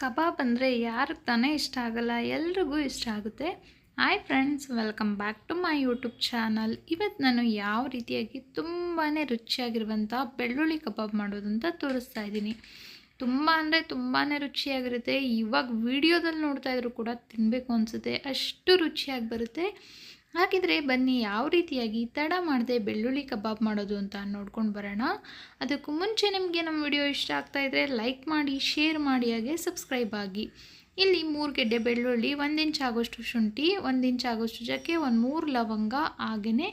ಕಬಾಬ್ ಅಂದರೆ ಯಾರಿಗೆ ತಾನೇ ಇಷ್ಟ ಆಗಲ್ಲ, ಎಲ್ರಿಗೂ ಇಷ್ಟ ಆಗುತ್ತೆ. Hi friends, welcome back to my YouTube channel. ಇವತ್ತು ನಾನು ಯಾವ ರೀತಿಯಾಗಿ ತುಂಬಾ ರುಚಿಯಾಗಿರುವಂಥ ಬೆಳ್ಳುಳ್ಳಿ ಕಬಾಬ್ ಮಾಡೋದು ಅಂತ ತೋರಿಸ್ತಾ ಇದ್ದೀನಿ. ತುಂಬ ಅಂದರೆ ತುಂಬಾ ರುಚಿಯಾಗಿರುತ್ತೆ. ಇವಾಗ ವಿಡಿಯೋದಲ್ಲಿ ನೋಡ್ತಾ ಇದ್ರು ಕೂಡ ತಿನ್ನಬೇಕು ಅನಿಸುತ್ತೆ. ಅಷ್ಟು ರುಚಿಯಾಗಿ ಬರುತ್ತೆ. ಹಾಗಿದ್ರೆ ಬನ್ನಿ, ಯಾವ ರೀತಿಯಾಗಿ ತಡ ಮಾಡದೆ ಬೆಳ್ಳುಳ್ಳಿ ಕಬಾಬ್ ಮಾಡೋದು ಅಂತ ನೋಡ್ಕೊಂಡು ಬರೋಣ. ಅದಕ್ಕೂ ಮುಂಚೆ ನಿಮಗೆ ನಮ್ಮ ವಿಡಿಯೋ ಇಷ್ಟ ಆಗ್ತಾ ಇದ್ರೆ ಲೈಕ್ ಮಾಡಿ, ಶೇರ್ ಮಾಡಿ, ಹಾಗೆ ಸಬ್ಸ್ಕ್ರೈಬ್ ಆಗಿ. ಇಲ್ಲಿ ಮೂರು ಗೆಡ್ಡೆ ಬೆಳ್ಳುಳ್ಳಿ, ಒಂದು ಇಂಚ್ ಆಗೋಷ್ಟು ಶುಂಠಿ, ಒಂದು ಇಂಚ್ ಆಗೋಷ್ಟು ಜಕ್ಕೆ, ಒಂದು ಮೂರು ಲವಂಗ ಹಾಗೆಯೇ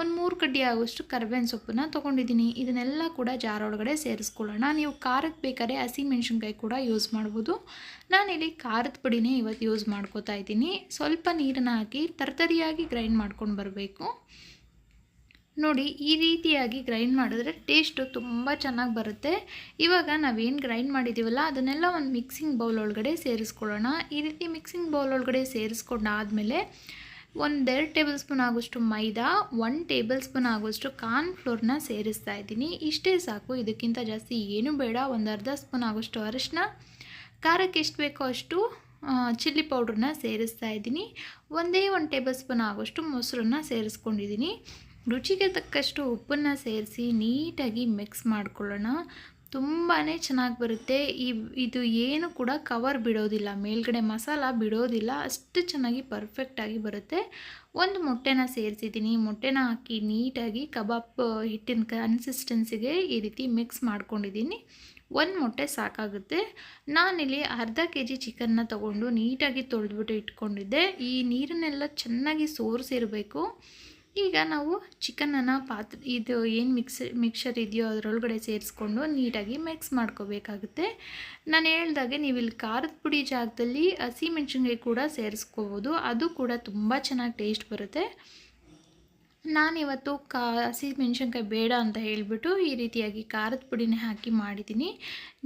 ಒಂದು ಮೂರು ಕಡ್ಡಿ ಆಗೋಷ್ಟು ಕರ್ಬೇವಿನ ಸೊಪ್ಪನ್ನ ತೊಗೊಂಡಿದ್ದೀನಿ. ಇದನ್ನೆಲ್ಲ ಕೂಡ ಜಾರೊಳಗಡೆ ಸೇರಿಸ್ಕೊಳ್ಳೋಣ. ನೀವು ಖಾರಕ್ಕೆ ಬೇಕಾದ್ರೆ ಹಸಿಮೆಣ್ಸಿನ್ಕಾಯಿ ಕೂಡ ಯೂಸ್ ಮಾಡ್ಬೋದು. ನಾನಿಲ್ಲಿ ಖಾರದ ಪುಡಿನೇ ಇವತ್ತು ಯೂಸ್ ಮಾಡ್ಕೋತಾ ಇದ್ದೀನಿ. ಸ್ವಲ್ಪ ನೀರನ್ನು ಹಾಕಿ ತರ್ತರಿಯಾಗಿ ಗ್ರೈಂಡ್ ಮಾಡ್ಕೊಂಡು ಬರಬೇಕು. ನೋಡಿ, ಈ ರೀತಿಯಾಗಿ ಗ್ರೈಂಡ್ ಮಾಡಿದ್ರೆ ಟೇಸ್ಟು ತುಂಬ ಚೆನ್ನಾಗಿ ಬರುತ್ತೆ. ಇವಾಗ ನಾವೇನು ಗ್ರೈಂಡ್ ಮಾಡಿದ್ದೀವಲ್ಲ ಅದನ್ನೆಲ್ಲ ಒಂದು ಮಿಕ್ಸಿಂಗ್ ಬೌಲ್ ಒಳಗಡೆ ಸೇರಿಸ್ಕೊಳ್ಳೋಣ. ಈ ರೀತಿ ಮಿಕ್ಸಿಂಗ್ ಬೌಲ್ ಒಳಗಡೆ ಸೇರಿಸ್ಕೊಂಡಾದಮೇಲೆ ಒಂದೆರಡು ಟೇಬಲ್ ಸ್ಪೂನ್ ಆಗೋಷ್ಟು ಮೈದಾ ಒನ್ ಟೇಬಲ್ ಸ್ಪೂನ್ ಆಗೋಷ್ಟು ಕಾರ್ನ್ ಫ್ಲೋರ್ನ ಸೇರಿಸ್ತಾ ಇದ್ದೀನಿ. ಇಷ್ಟೇ ಸಾಕು, ಇದಕ್ಕಿಂತ ಜಾಸ್ತಿ ಏನು ಬೇಡ. ಒಂದು ಅರ್ಧ ಸ್ಪೂನ್ ಆಗೋಷ್ಟು ಅರಿಶಿನ ಖಾರಕ್ಕೆ ಎಷ್ಟು ಬೇಕೋ ಅಷ್ಟು ಚಿಲ್ಲಿ ಪೌಡ್ರನ್ನ ಸೇರಿಸ್ತಾ ಇದ್ದೀನಿ. ಒಂದೇ ಒಂದು ಟೇಬಲ್ ಸ್ಪೂನ್ ಆಗೋಷ್ಟು ಮೊಸರನ್ನ ಸೇರಿಸ್ಕೊಂಡಿದ್ದೀನಿ. ರುಚಿಗೆ ತಕ್ಕಷ್ಟು ಉಪ್ಪನ್ನು ಸೇರಿಸಿ ನೀಟಾಗಿ ಮಿಕ್ಸ್ ಮಾಡ್ಕೊಳ್ಳೋಣ. ತುಂಬಾ ಚೆನ್ನಾಗಿ ಬರುತ್ತೆ. ಈ, ಇದು ಏನು ಕೂಡ ಕವರ್ ಬಿಡೋದಿಲ್ಲ. ಮೇಲ್ಗಡೆ ಮಸಾಲ ಬಿಡೋದಿಲ್ಲ. ಅಷ್ಟು ಚೆನ್ನಾಗಿ ಪರ್ಫೆಕ್ಟಾಗಿ ಬರುತ್ತೆ. ಒಂದು ಮೊಟ್ಟೆನ ಸೇರಿಸಿದ್ದೀನಿ. ಮೊಟ್ಟೆನ ಹಾಕಿ ನೀಟಾಗಿ ಕಬಾಬ್ ಹಿಟ್ಟಿನ ಕನ್ಸಿಸ್ಟೆನ್ಸಿಗೆ ಈ ರೀತಿ ಮಿಕ್ಸ್ ಮಾಡ್ಕೊಂಡಿದ್ದೀನಿ. ಒಂದು ಮೊಟ್ಟೆ ಸಾಕಾಗುತ್ತೆ. ನಾನಿಲ್ಲಿ ಅರ್ಧ ಕೆ ಜಿ ಚಿಕನ್ನ ತೊಗೊಂಡು ನೀಟಾಗಿ ತೊಳೆದ್ಬಿಟ್ಟು ಇಟ್ಕೊಂಡಿದ್ದೆ. ಈ ನೀರನ್ನೆಲ್ಲ ಚೆನ್ನಾಗಿ ಸೋರಿಸಿರಬೇಕು. ಈಗ ನಾವು ಚಿಕನನ್ನು ಪಾತ್ರೆ, ಇದು ಏನು ಮಿಕ್ಸ್ ಮಿಕ್ಸರ್ ಇದೆಯೋ ಅದರೊಳಗಡೆ ಸೇರಿಸ್ಕೊಂಡು ನೀಟಾಗಿ ಮಿಕ್ಸ್ ಮಾಡ್ಕೋಬೇಕಾಗುತ್ತೆ. ನಾನು ಹೇಳ್ದಾಗೆ ನೀವು ಇಲ್ಲಿ ಖಾರದ ಪುಡಿ ಜಾಗದಲ್ಲಿ ಹಸಿ ಮೆಣಸಿನ್ಕಾಯಿ ಕೂಡ ಸೇರಿಸ್ಕೋಬೋದು. ಅದು ಕೂಡ ತುಂಬ ಚೆನ್ನಾಗಿ ಟೇಸ್ಟ್ ಬರುತ್ತೆ. ನಾನಿವತ್ತು ಕಾ, ಹಸಿ ಮೆಣಸಿನ್ಕಾಯಿ ಬೇಡ ಅಂತ ಹೇಳಿಬಿಟ್ಟು ಈ ರೀತಿಯಾಗಿ ಖಾರದ ಪುಡಿನೇ ಹಾಕಿ ಮಾಡಿದ್ದೀನಿ.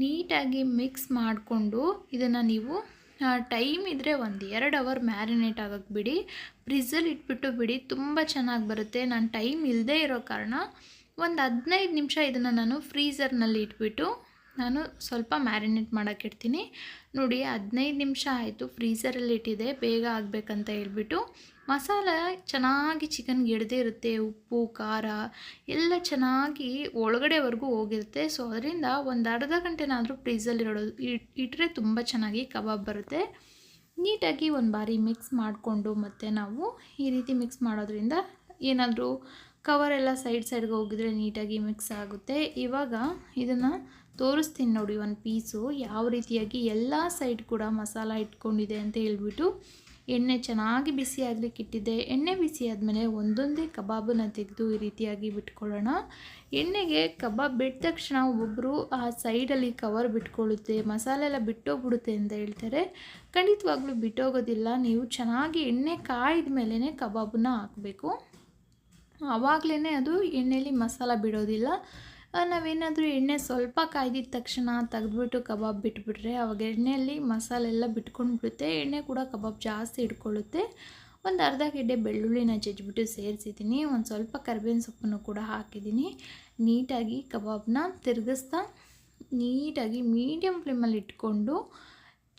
ನೀಟಾಗಿ ಮಿಕ್ಸ್ ಮಾಡಿಕೊಂಡು ಇದನ್ನು ನೀವು ಟೈಮ್ ಇದ್ದರೆ ಒಂದು ಎರಡು ಅವರ್ ಮ್ಯಾರಿನೇಟ್ ಆಗೋಕ್ಕೆ ಬಿಡಿ. ಫ್ರಿಜ್ಜಲ್ಲಿ ಇಟ್ಬಿಟ್ಟು ಬಿಡಿ. ತುಂಬ ಚೆನ್ನಾಗಿ ಬರುತ್ತೆ. ನಾನು ಟೈಮ್ ಇಲ್ಲದೇ ಇರೋ ಕಾರಣ ಒಂದು ಹದಿನೈದು ನಿಮಿಷ ಇದನ್ನು ನಾನು ಫ್ರೀಝರ್ನಲ್ಲಿ ಇಟ್ಬಿಟ್ಟು ನಾನು ಸ್ವಲ್ಪ ಮ್ಯಾರಿನೇಟ್ ಮಾಡೋಕ್ಕೆ ಇಡ್ತೀನಿ. ನೋಡಿ, ಹದಿನೈದು ನಿಮಿಷ ಆಯಿತು ಫ್ರೀಝರಲ್ಲಿ ಇಟ್ಟಿದೆ ಬೇಗ ಆಗಬೇಕಂತ ಹೇಳ್ಬಿಟ್ಟು ಮಸಾಲ ಚೆನ್ನಾಗಿ ಚಿಕನ್ಗೆ ಹಿಡ್ದೇ ಇರುತ್ತೆ, ಉಪ್ಪು, ಖಾರ ಎಲ್ಲ ಚೆನ್ನಾಗಿ ಒಳಗಡೆವರೆಗೂ ಹೋಗಿರುತ್ತೆ. ಸೊ ಅದರಿಂದ ಒಂದು ಅರ್ಧ ಗಂಟೆನಾದರೂ ಫ್ರೀಝಲ್ಲಿರೋದು ಇಟ್ಟರೆ ತುಂಬ ಚೆನ್ನಾಗಿ ಕಬಾಬ್ ಬರುತ್ತೆ. ನೀಟಾಗಿ ಒಂದು ಬಾರಿ ಮಿಕ್ಸ್ ಮಾಡಿಕೊಂಡು ಮತ್ತು ನಾವು ಈ ರೀತಿ ಮಿಕ್ಸ್ ಮಾಡೋದ್ರಿಂದ ಏನಾದರೂ ಕವರೆಲ್ಲ ಸೈಡ್ ಸೈಡ್ಗೆ ಹೋಗಿದ್ರೆ ನೀಟಾಗಿ ಮಿಕ್ಸ್ ಆಗುತ್ತೆ. ಇವಾಗ ಇದನ್ನು ತೋರಿಸ್ತೀನಿ ನೋಡಿ ಒಂದು ಪೀಸು ಯಾವ ರೀತಿಯಾಗಿ ಎಲ್ಲ ಸೈಡ್ ಕೂಡ ಮಸಾಲ ಇಟ್ಕೊಂಡಿದೆ ಅಂತ ಹೇಳ್ಬಿಟ್ಟು ಎಣ್ಣೆ ಚೆನ್ನಾಗಿ ಬಿಸಿ ಆಗಲಿಕ್ಕೆ ಇಟ್ಟಿದ್ದೆ. ಎಣ್ಣೆ ಬಿಸಿ ಆದಮೇಲೆ ಒಂದೊಂದೇ ಕಬಾಬನ್ನು ತೆಗೆದು ಈ ರೀತಿಯಾಗಿ ಬಿಟ್ಕೊಳ್ಳೋಣ. ಎಣ್ಣೆಗೆ ಕಬಾಬ್ ಬಿಟ್ಟ ತಕ್ಷಣ ಒಬ್ಬೊಬ್ಬರು ಆ ಸೈಡಲ್ಲಿ ಕವರ್ ಬಿಟ್ಕೊಳ್ಳುತ್ತೆ, ಮಸಾಲೆ ಎಲ್ಲ ಬಿಟ್ಟೋಗ್ಬಿಡುತ್ತೆ ಅಂತ ಹೇಳ್ತಾರೆ. ಖಂಡಿತವಾಗ್ಲೂ ಬಿಟ್ಟೋಗೋದಿಲ್ಲ. ನೀವು ಚೆನ್ನಾಗಿ ಎಣ್ಣೆ ಕಾಯ್ದ ಮೇಲೇ ಕಬಾಬನ್ನ ಹಾಕಬೇಕು. ಆವಾಗಲೇ ಅದು ಎಣ್ಣೆಯಲ್ಲಿ ಮಸಾಲ ಬಿಡೋದಿಲ್ಲ. ನಾವೇನಾದರೂ ಎಣ್ಣೆ ಸ್ವಲ್ಪ ಕಾಯ್ದಿದ ತಕ್ಷಣ ತೆಗೆದ್ಬಿಟ್ಟು ಕಬಾಬ್ ಬಿಟ್ಬಿಟ್ರೆ ಅವಾಗ ಎಣ್ಣೆಯಲ್ಲಿ ಮಸಾಲೆ ಎಲ್ಲ ಬಿಟ್ಕೊಂಡು ಬಿಡುತ್ತೆ ಎಣ್ಣೆ ಕೂಡ ಕಬಾಬ್ ಜಾಸ್ತಿ ಇಟ್ಕೊಳ್ಳುತ್ತೆ ಒಂದು ಅರ್ಧ ಗೆಡ್ಡೆ ಬೆಳ್ಳುಳ್ಳಿನ ಜಜ್ಜಿಬಿಟ್ಟು ಸೇರಿಸಿದ್ದೀನಿ. ಒಂದು ಸ್ವಲ್ಪ ಕರಿಬೇವಿನ ಸೊಪ್ಪನ್ನು ಕೂಡ ಹಾಕಿದ್ದೀನಿ. ನೀಟಾಗಿ ಕಬಾಬ್ನ ತಿರುಗಿಸ್ತಾ ನೀಟಾಗಿ ಮೀಡಿಯಮ್ ಫ್ಲೇಮಲ್ಲಿ ಇಟ್ಕೊಂಡು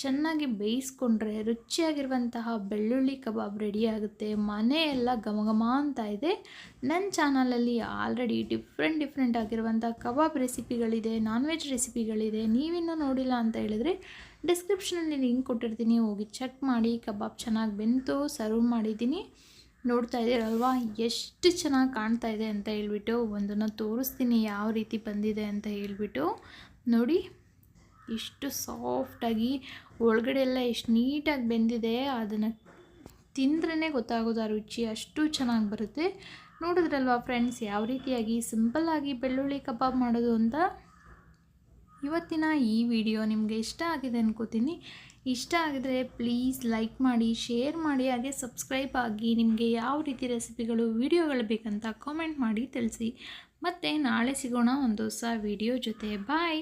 ಚೆನ್ನಾಗಿ ಬೇಯಿಸ್ಕೊಂಡ್ರೆ ರುಚಿಯಾಗಿರುವಂತಹ ಬೆಳ್ಳುಳ್ಳಿ ಕಬಾಬ್ ರೆಡಿಯಾಗುತ್ತೆ ಮನೆಯೆಲ್ಲ ಮನೆ ಎಲ್ಲ ಘಮ ಘಮ ಅಂತ ಇದೆ. ನನ್ನ ಚಾನಲಲ್ಲಿ ಆಲ್ರೆಡಿ ಡಿಫ್ರೆಂಟ್ ಡಿಫ್ರೆಂಟ್ ಆಗಿರುವಂಥ ಕಬಾಬ್ ರೆಸಿಪಿಗಳಿದೆ ನಾನ್ ವೆಜ್ ರೆಸಿಪಿಗಳಿದೆ ನೀವಿನ್ನೂ ನೋಡಿಲ್ಲ ಅಂತ ಹೇಳಿದ್ರೆ ಡಿಸ್ಕ್ರಿಪ್ಷನಲ್ಲಿ ಲಿಂಕ್ ಕೊಟ್ಟಿರ್ತೀನಿ. ಹೋಗಿ ಚೆಕ್ ಮಾಡಿ. ಕಬಾಬ್ ಚೆನ್ನಾಗಿ ಬೆಂತು ಸರ್ವ್ ಮಾಡಿದ್ದೀನಿ. ನೋಡ್ತಾ ಇದ್ದೀರಲ್ವಾ ಎಷ್ಟು ಚೆನ್ನಾಗಿ ಕಾಣ್ತಾ ಇದೆ ಅಂತ ಹೇಳ್ಬಿಟ್ಟು ಒಂದನ್ನು ತೋರಿಸ್ತೀನಿ ಯಾವ ರೀತಿ ಬಂದಿದೆ ಅಂತ ಹೇಳಿಬಿಟ್ಟು. ನೋಡಿ, ಇಷ್ಟು ಸಾಫ್ಟಾಗಿ ಒಳಗಡೆ ಎಲ್ಲ ಎಷ್ಟು ನೀಟಾಗಿ ಬೆಂದಿದೆ, ಅದನ್ನು ತಿಂದ್ರೇ ಗೊತ್ತಾಗೋದು ಆ ರುಚಿ ಅಷ್ಟು ಚೆನ್ನಾಗಿ ಬರುತ್ತೆ. ನೋಡಿದ್ರಲ್ವಾ ಫ್ರೆಂಡ್ಸ್, ಯಾವ ರೀತಿಯಾಗಿ ಸಿಂಪಲ್ಲಾಗಿ ಬೆಳ್ಳುಳ್ಳಿ ಕಬಾಬ್ ಮಾಡೋದು ಅಂತ? ಇವತ್ತಿನ ಈ ವಿಡಿಯೋ ನಿಮಗೆ ಇಷ್ಟ ಆಗಿದೆ ಅನ್ಕೋತೀನಿ. ಇಷ್ಟ ಆಗಿದ್ರೆ ಪ್ಲೀಸ್ ಲೈಕ್ ಮಾಡಿ, ಶೇರ್ ಮಾಡಿ, ಹಾಗೆ ಸಬ್ಸ್ಕ್ರೈಬ್ ಆಗಿ ನಿಮಗೆ ಯಾವ ರೀತಿ ರೆಸಿಪಿಗಳು, ವಿಡಿಯೋಗಳು ಬೇಕಂತ ಕಾಮೆಂಟ್ ಮಾಡಿ ತಿಳಿಸಿ. ಮತ್ತು ನಾಳೆ ಸಿಗೋಣ ಒಂದು ಹೊಸ ವಿಡಿಯೋ ಜೊತೆ. ಬಾಯ್!